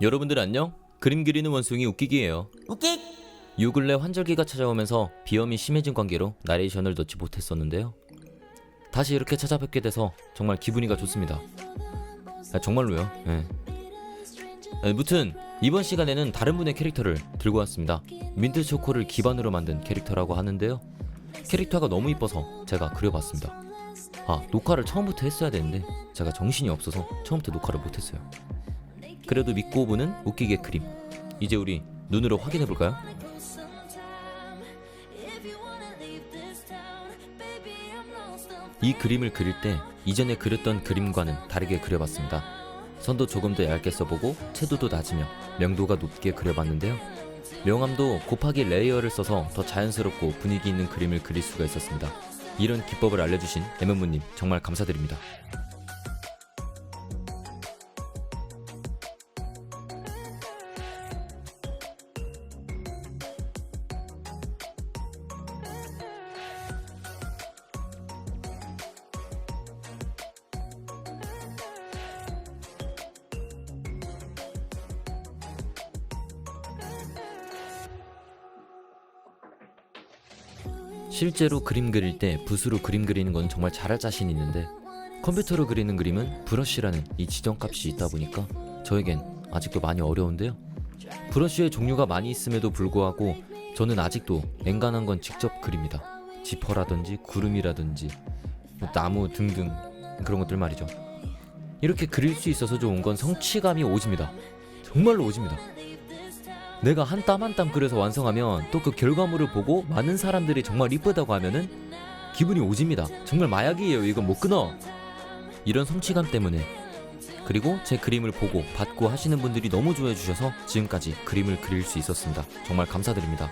여러분들 안녕? 그림 그리는 원숭이 웃기기예요. 웃기 요 근래 환절기가 찾아오면서 비염이 심해진 관계로 나레이션을 넣지 못했었는데요. 다시 이렇게 찾아뵙게 돼서 정말 기분이가 좋습니다. 아, 정말로요. 예. 아, 무튼 이번 시간에는 다른 분의 캐릭터를 들고 왔습니다. 민트 초코를 기반으로 만든 캐릭터라고 하는데요. 캐릭터가 너무 이뻐서 제가 그려봤습니다. 아 녹화를 처음부터 했어야 되는데 제가 정신이 없어서 처음부터 녹화를 못했어요. 그래도 믿고 보는 웃기게 그림. 이제 우리 눈으로 확인해 볼까요? 이 그림을 그릴 때 이전에 그렸던 그림과는 다르게 그려봤습니다. 선도 조금 더 얇게 써보고 채도도 낮으며 명도가 높게 그려봤는데요. 명암도 곱하기 레이어를 써서 더 자연스럽고 분위기 있는 그림을 그릴 수가 있었습니다. 이런 기법을 알려주신 에멘무님 정말 감사드립니다. 실제로 그림 그릴 때 붓으로 그림 그리는 건 정말 잘할 자신 있는데 컴퓨터로 그리는 그림은 브러쉬라는 이 지정값이 있다 보니까 저에겐 아직도 많이 어려운데요. 브러쉬의 종류가 많이 있음에도 불구하고 저는 아직도 엔간한 건 직접 그립니다. 지퍼라든지 구름이라든지 뭐 나무 등등 그런 것들 말이죠. 이렇게 그릴 수 있어서 좋은 건 성취감이 오집니다. 정말로 오집니다. 내가 한 땀 한 땀 그려서 완성하면 또 그 결과물을 보고 많은 사람들이 정말 이쁘다고 하면은 기분이 오집니다. 정말 마약이에요. 이건 못 끊어. 이런 성취감 때문에 그리고 제 그림을 보고 받고 하시는 분들이 너무 좋아해 주셔서 지금까지 그림을 그릴 수 있었습니다. 정말 감사드립니다.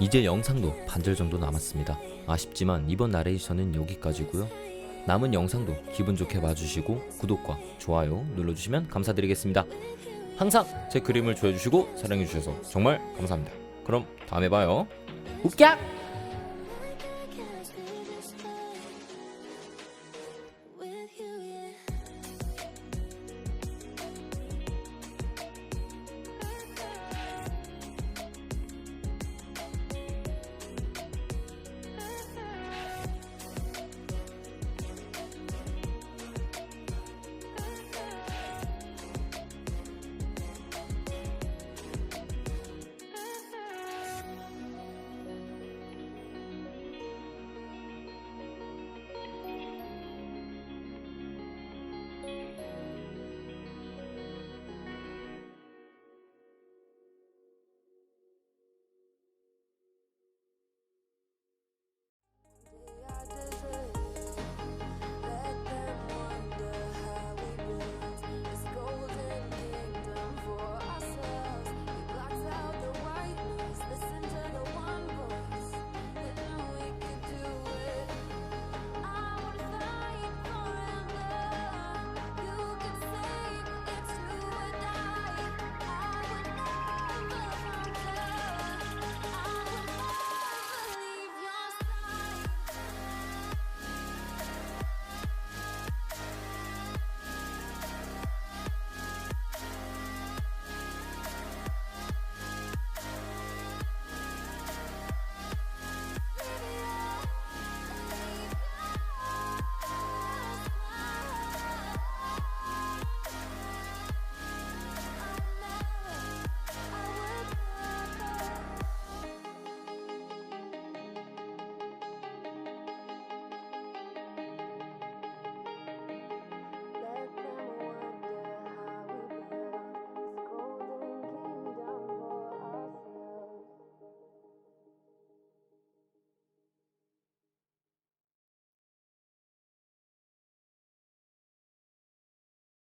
이제 영상도 반절 정도 남았습니다. 아쉽지만 이번 나레이션은 여기까지고요. 남은 영상도 기분 좋게 봐주시고 구독과 좋아요 눌러주시면 감사드리겠습니다. 항상 제 그림을 좋아해주시고 사랑해주셔서 정말 감사합니다. 그럼 다음에 봐요. 웃겨